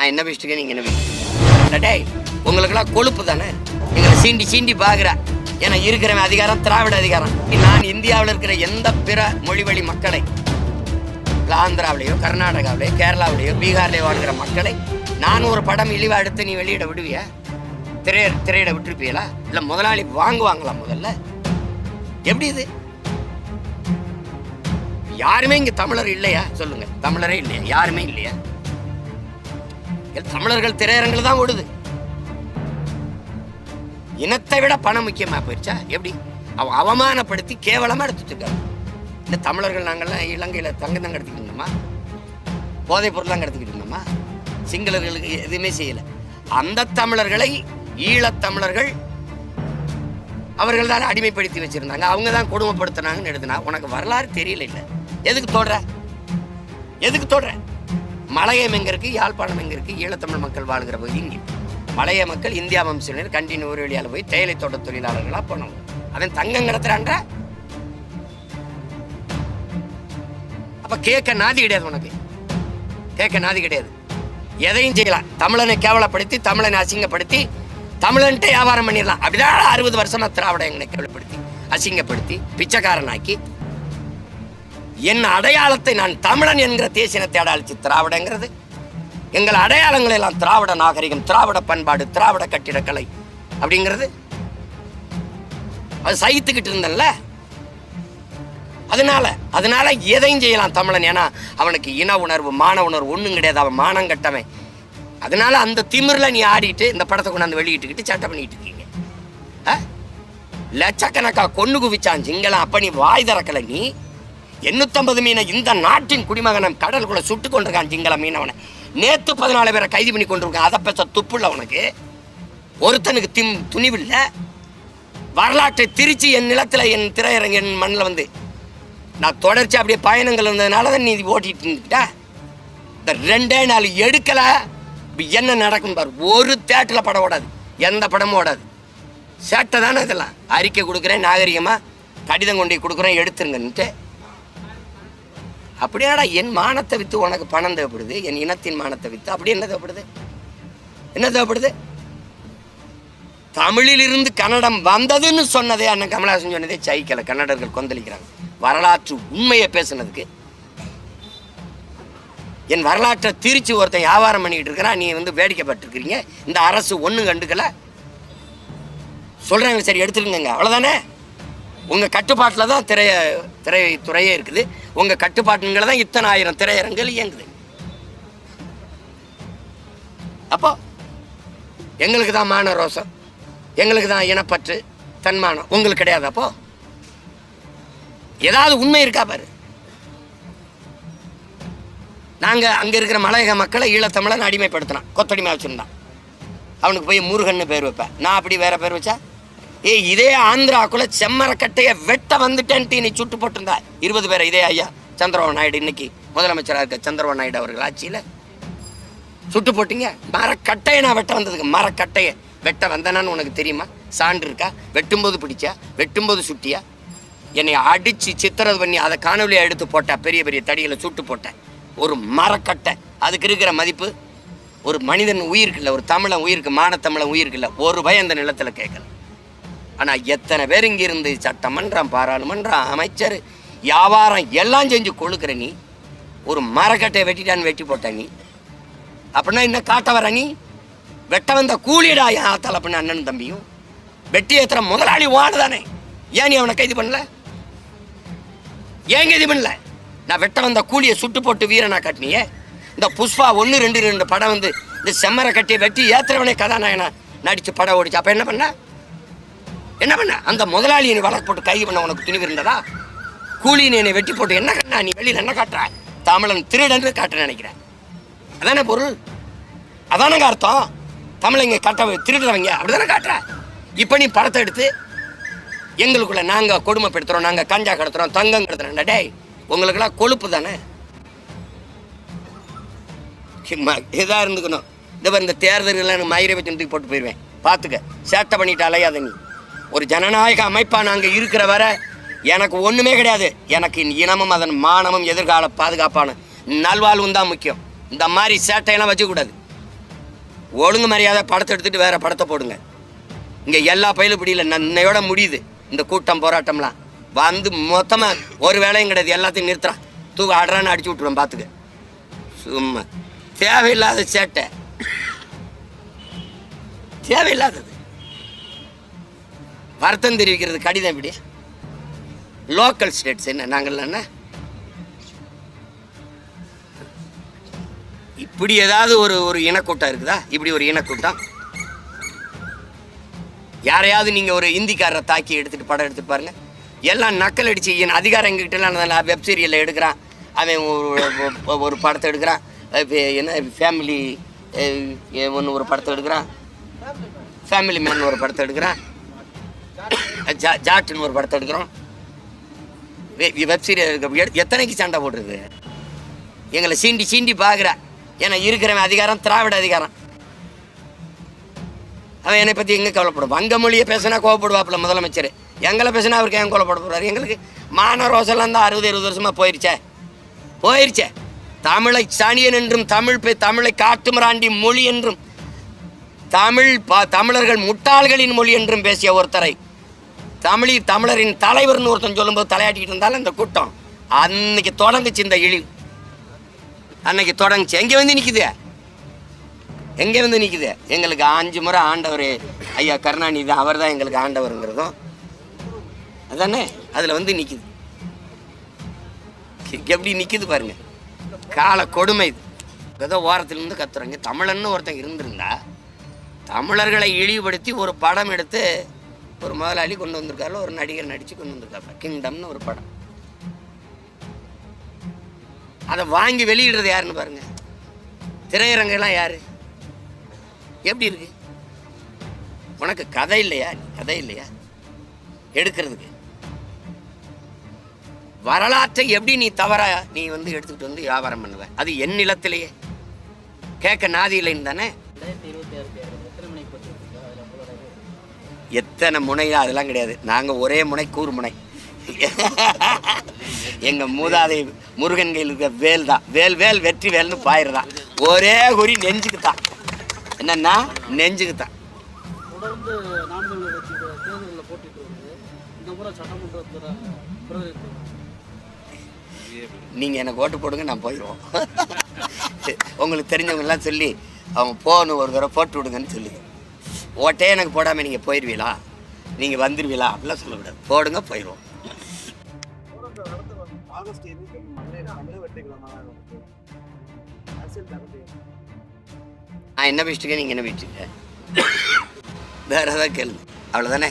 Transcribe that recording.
நான் என்ன பேசிட்டு நீங்கள் என்ன பேசிட்டு டேய் உங்களுக்கெல்லாம் கொழுப்பு தானே? எங்களை சீண்டி சீண்டி பார்க்குற ஏன்னா இருக்கிறவன் அதிகாரம் திராவிட அதிகாரம். நான் இந்தியாவில் இருக்கிற எந்த பிற மொழிவழி மக்களை ஆந்திராவிலேயோ கர்நாடகாவிலேயோ கேரளாவிலேயோ பீகார்லேயோ வாழ்கிற மக்களை நான் ஒரு படம் இழிவாக எடுத்து நீ வெளியிட விடுவியா? திரைய திரையிட விட்டுருப்பீங்களா? இல்லை முதலாளி வாங்குவாங்களா முதல்ல? எப்படி இது? யாருமே இங்கே தமிழர் இல்லையா? சொல்லுங்கள் தமிழரே இல்லையா? யாருமே இல்லையா? தமிழர்கள் திரையரங்கில் தான் ஓடுது. இனத்தை விட பணம் முக்கியமா போயிடுச்சா எப்படி? அவன் அவமானப்படுத்தி கேவலமா எடுத்துட்டு இருக்காரு. இந்த தமிழர்கள் நாங்கள்லாம் இலங்கையில தங்கம் தான் கடத்திக்கிட்டு போதைப் பொருள் தான் கடத்திக்கிட்டு சிங்களர்களுக்கு எதுவுமே செய்யல. அந்த தமிழர்களை ஈழத்தமிழர்கள் அவர்கள் தான் அடிமைப்படுத்தி வச்சிருந்தாங்க. அவங்க தான் கொடுமைப்படுத்தினாங்கன்னு எழுதுனா உனக்கு வரலாறு தெரியல இல்லை. எதுக்கு தோடுற? எதுக்கு தோடுற? மலையம் எங்கே இருக்குது யாழ்ப்பாணம் எங்கே இருக்குது ஈழத்தமிழ் மக்கள் வாழ்கிற பகுதி இங்கே. மலைய மக்கள் இந்தியா வம்சினர் கண்டின் ஒரு வழியால் போய் தேயிலை தோட்ட தொழிலாளர்களாக போனவங்க. அவன் தங்கம் கிடத்துறான்ற அப்போ கேட்க நாதி கிடையாது உனக்கு. கேட்க நாதி கிடையாது. எதையும் செய்யலாம். தமிழனை கேவலப்படுத்தி தமிழனை அசிங்கப்படுத்தி தமிழன்ட்டு வியாபாரம் பண்ணிடலாம். அப்படிதான் அறுபது வருஷமா திராவிட எங்களை கேவலப்படுத்தி அசிங்கப்படுத்தி பிச்சைக்காரனாக்கி என் அடையாளத்தை நான் தமிழன் என்கிற தேசியனத்தை அடையாளிச்சு திராவிடங்கிறது. எங்கள் அடையாளங்கள் எல்லாம் திராவிட நாகரிகம் திராவிட பண்பாடு திராவிட கட்டிடக்கலை அப்படிங்கிறது. அது சகித்துக்கிட்டு இருந்தல்ல? அதனால அதனால எதையும் செய்யலாம் தமிழன். ஏன்னா அவனுக்கு இன உணர்வு மான உணர்வு ஒன்றும் கிடையாது. அவன் மானம் கட்டவன். அதனால அந்த திமிரில் நீ ஆடிட்டு இந்த படத்தை கொண்டாந்து வெளியிட்டுக்கிட்டு சட்டை பண்ணிட்டு இருக்கீங்க. ஆ? லட்சக்கணக்கா கொண்டு குவிச்சான் சிங்களம் அப்ப நீ வாய் திறக்கலை நீ. எண்ணூத்தம்பது மீனை இந்த நாட்டின் குடிமகனம் கடலுக்குள்ள சுட்டு கொண்டிருக்கான் சிங்கள மீனவனை. நேத்து பதினாலு பேரை கைது பண்ணி கொண்டிருக்கான். அதை பேச துப்புள்ள உனக்கு. ஒருத்தனுக்கு திம் துணிவில்லை. வரலாற்றை திருச்சி என் நிலத்தில் என் திரையரங்க என் மண்ணில் வந்து. நான் தொடர்ச்சி அப்படியே பயணங்கள் இருந்ததுனால தான் நீ ஓட்டிட்டு இருந்துக்கிட்ட இந்த ரெண்டே நாள் எடுக்கலை. என்ன நடக்கும் பாரு. ஒரு தேட்டரில் படம் ஓடாது. எந்த படமும் ஓடாது. சேட்டை தானே இதெல்லாம். அறிக்கை கொடுக்குறேன் நாகரிகமாக கடிதம் கொண்டு கொடுக்குறேன் எடுத்துருங்கன்ட்டு. அப்படியாடா என் மானத்தை வித்து உனக்கு பணம் தேவைப்படுது? என் இனத்தின் மானத்தை வித்து. அப்படி என்ன தேவைப்படுது? என்ன தேவைப்படுது? தமிழிலிருந்து கன்னடம் வந்ததுன்னு சொன்னதே அண்ணன் கமலஹாசன் சொன்னதே சைக்கல கன்னடர்கள் கொந்தளிக்கிறாங்க. வரலாற்று உண்மையை பேசுனதுக்கு. என் வரலாற்றை திருச்சி ஒருத்தன் வியாபாரம் பண்ணிக்கிட்டு இருக்கிறான். நீ வந்து வேடிக்கைப்பட்டிருக்கிறீங்க. இந்த அரசு ஒன்றும் கண்டுக்கல. சொல்கிறாங்க சரி எடுத்துருங்க அவ்வளோதானே உங்கள் கட்டுப்பாட்டில் தான் திரைய திரைத்துறையே இருக்குது. உங்கள் கட்டுப்பாட்டுங்களை தான் இத்தனை ஆயிரம் திரையரங்குகள் இயங்குது. அப்போ எங்களுக்கு தான் மான ரோசம் எங்களுக்கு தான் இனப்பற்று தன்மானம் உங்களுக்கு கிடையாது அப்போ? ஏதாவது உண்மை இருக்கா பாரு. நாங்க அங்க இருக்கிற மலையக மக்களை ஈழத்தமிழன் அடிமைப்படுத்தினான் கொத்தடிமை வச்சிருந்தான். அவனுக்கு போய் முருகன்னு பேர் வைப்பேன். நான் அப்படி வேற பேர் வச்சா? ஏய் இதே ஆந்திராக்குள்ள செம்மரக்கட்டையை வெட்ட வந்துட்டேன்ட்டு நீ சுட்டு போட்டிருந்தா. இருபது பேரை இதே ஐயா சந்திரபாபு நாயுடு இன்னைக்கு முதலமைச்சராக இருக்க சந்திரபாபு நாயுடு அவர்கள் ஆட்சியில். சுட்டு போட்டீங்க. மரக்கட்டையை நான் வெட்ட வந்ததுக்கு மரக்கட்டையை வெட்ட வந்தனான்னு உனக்கு தெரியுமா? சான்று இருக்கா? வெட்டும்போது பிடிச்சா? வெட்டும்போது சுட்டியா? என்னை அடிச்சு சித்திரது பண்ணி அதை காணொலியாக எடுத்து போட்டா பெரிய பெரிய தடிகளை சுட்டு போட்டேன். ஒரு மரக்கட்டை. அதுக்கு இருக்கிற மதிப்பு ஒரு மனிதன் உயிருக்கு இல்லை ஒரு தமிழன் உயிருக்கு மானத்தமிழன் உயிருக்கு இல்லை ஒரு பயம் அந்த நிலத்தில் கேட்கல. ஆனால் எத்தனை பேர் இங்கே இருந்து சட்டமன்றம் பாராளுமன்றம் அமைச்சர் வியாபாரம் எல்லாம் செஞ்சு கொழுக்கிற நீ? ஒரு மரக்கட்டையை வெட்டிட்டான்னு வெட்டி போட்ட நீ? அப்படின்னா என்ன காட்ட வர நீ? வெட்ட வந்த கூலிடா என் ஆத்தால் அப்படின்னு அண்ணன் தம்பியும்? வெட்டி ஏற்றுற முதலாளி வாடு தானே ஏன் நீ அவனை கைது பண்ணல? ஏன் கைது பண்ணல? நான் வெட்ட வந்த கூலியை சுட்டு போட்டு வீரனா காட்டினியே? இந்த புஷ்பா ஒன்று ரெண்டு ரெண்டு படம் வந்து இந்த செம்மரை கட்டியை வெட்டி ஏற்றுறவனே கதாநாயகனா நடித்து படம் ஓடிச்சு. அப்போ என்ன பண்ண? என்ன பண்ண? அந்த முதலாளியை நீ வழக்கு போட்டு கைது பண்ண உனக்கு துணிவு இருந்ததா? கூலி நீ என்னை வெட்டி போட்டு என்ன கண்ணா நீ வெளியில் என்ன காட்டுற? தமிழன் திருடன்னு காட்ட நினைக்கிறேன். அதானே பொருள்? அதானங்க அர்த்தம்? தமிழங்க கட்ட திருடுறவங்க அப்படிதானே காட்டுற? இப்போ நீ படத்தை எடுத்து எங்களுக்குள்ள நாங்கள் கொடுமைப்படுத்துகிறோம் நாங்கள் கஞ்சா கடத்துறோம் தங்கம் கடத்துறோம் டேய். உங்களுக்கெல்லாம் கொழுப்பு தானே? இதாக இருந்துக்கணும். இந்த இந்த தேர்தல்கள்லாம் எனக்கு மயிரை வச்சு போட்டு போயிடுவேன் பார்த்துக்க. சேட்டை பண்ணிட்டு அலையாத நீ. ஒரு ஜனநாயக அமைப்பாக நாங்கள் இருக்கிற வர எனக்கு ஒன்றுமே கிடையாது. எனக்கு இனமும் அதன் மானமும் எதிர்கால பாதுகாப்பான நல்வாழ்வும் தான் முக்கியம். இந்த மாதிரி சேட்டையெல்லாம் வச்சுக்கூடாது. ஒழுங்கு மரியாதை படத்தை எடுத்துகிட்டு வேறு படத்தை போடுங்க. இங்கே எல்லா பயிலும் பிடியில நன்னையோட முடியுது. இந்த கூட்டம் போராட்டம்லாம். வந்து மொத்தமாக ஒரு வேலையும் கிடையாது. எல்லாத்தையும் நிறுத்துறான் தூக்கு ஆடுறான்னு அடிச்சு விட்ருவேன் பார்த்துக்க. சும்மா. தேவையில்லாத சேட்டை. தேவையில்லாதது. வருத்தம் தெரிவிக்கிறது கடிதம் இப்படி. லோக்கல் ஸ்டேட்ஸ் என்ன? நாங்கள் என்ன? இப்படி ஏதாவது ஒரு ஒரு இனக்கூட்டம் இருக்குதா? இப்படி ஒரு இனக்கூட்டம்? யாரையாவது நீங்கள் ஒரு இந்திக்காரரை தாக்கி எடுத்துகிட்டு படம் எடுத்துட்டு பாருங்கள் எல்லாம் நக்கல் அடிச்சு என் அதிகாரம் எங்ககிட்டலாம் வெப் சீரியலில் எடுக்கிறான். அவன் ஒரு- ஒரு- படத்தை எடுக்கிறான். என்ன ஃபேமிலி ஒன்று ஒரு படத்தை எடுக்கிறான். ஃபேமிலி மேன் ஒரு படத்தை எடுக்கிறான். ஜாட்டுன்னு ஒரு படத்தை எடுக்கிறோம். வெப் சீரியல் எத்தனைக்கு சண்டை போடுறது எங்களை சீண்டி சீண்டி பார்க்குறா. ஏன்னா இருக்கிறவன் அதிகாரம் திராவிட அதிகாரம். அவன் என்னை பற்றி எங்கே கவலைப்படும் வங்க மொழியை பேசினா கோவப்படுவாப்புல முதலமைச்சர். எங்களை பேசினா அவருக்கு ஏன் கோவப்பட போகிறார் எங்களுக்கு மான ரோசெல்லாம் தான் அறுபது இருபது வருஷமாக போயிருச்சே. போயிருச்சே. தமிழை சனியன் என்றும் தமிழ் பே தமிழை காட்டுமிராண்டி மொழி என்றும் தமிழ் பா தமிழர்கள் முட்டாள்களின் மொழி என்றும் பேசிய ஒருத்தரை தமிழி தமிழரின் தலைவர்னு ஒருத்தன் சொல்லும்போது தலையாட்டிக்கிட்டு இருந்தாலும் இந்த கூட்டம். அன்னைக்கு தொடங்குச்சு இந்த இழிவு. அன்னைக்கு தொடங்குச்சு. எங்கே வந்து நிற்குது எங்கே வந்து நிற்குது எங்களுக்கு அஞ்சு முறை ஆண்டவர் ஐயா கருணாநிதி தான் அவர் தான் எங்களுக்கு ஆண்டவருங்கிறதும். அதானே? அதில் வந்து நிற்குது எப்படி நிற்குது பாருங்க. கால கொடுமை இது. ஏதோ ஓரத்துலேருந்து கத்துறாங்க. தமிழன்னு ஒருத்தன் இருந்திருந்தா தமிழர்களை இழிவுபடுத்தி ஒரு படம் எடுத்து ஒரு முதலாளி கொண்டு வந்திருக்காரு ஒரு நடிகர் நடித்து கொண்டு வந்திருக்காரு கிங்டம்னு ஒரு படம். அதை வாங்கி வெளியிடுறது யாருன்னு பாருங்க. திரையரங்கெல்லாம் யாரு? எப்படி இருக்கு? உனக்கு கதை இல்லையா? கதை இல்லையா? எடுக்கிறதுக்கு. வரலாற்றை எப்படி நீ தவறா நீ வந்து எடுத்துக்கிட்டு வந்து வியாபாரம் பண்ணுவ? அது என் நிலத்திலேயே. கேட்க நாதி இல்லைன்னு தானே? எத்தனை முனையா அதெல்லாம் கிடையாது. நாங்கள் ஒரே முனை கூறு முனை. எங்கள் மூதாதை முருகன் கையில் இருக்க வேல் தான். வேல் வேல் வெற்றி வேல்னு பாயிரதான் ஒரே குறி நெஞ்சுக்கு தான். என்னன்னா நெஞ்சுக்கு தான். நீங்கள் எனக்கு ஓட்டு போடுங்க நான் போயிடுவோம். உங்களுக்கு தெரிஞ்சவங்கெல்லாம் சொல்லி அவங்க போகணும் ஒரு தடவை போட்டு விடுங்கன்னு சொல்லி. ஓட்டே எனக்கு போடாமல் நீங்கள் போயிடுவீங்களா? நீங்கள் வந்துடுவீங்களா அப்படிலாம் சொல்லக்கூடாது போடுங்க போயிடுவோம். நான் என்ன பேசிட்டுருக்கேன் நீங்கள் என்ன பேசிட்டு வேறு ஏதாவது கேளுங்க. அவ்வளோதானே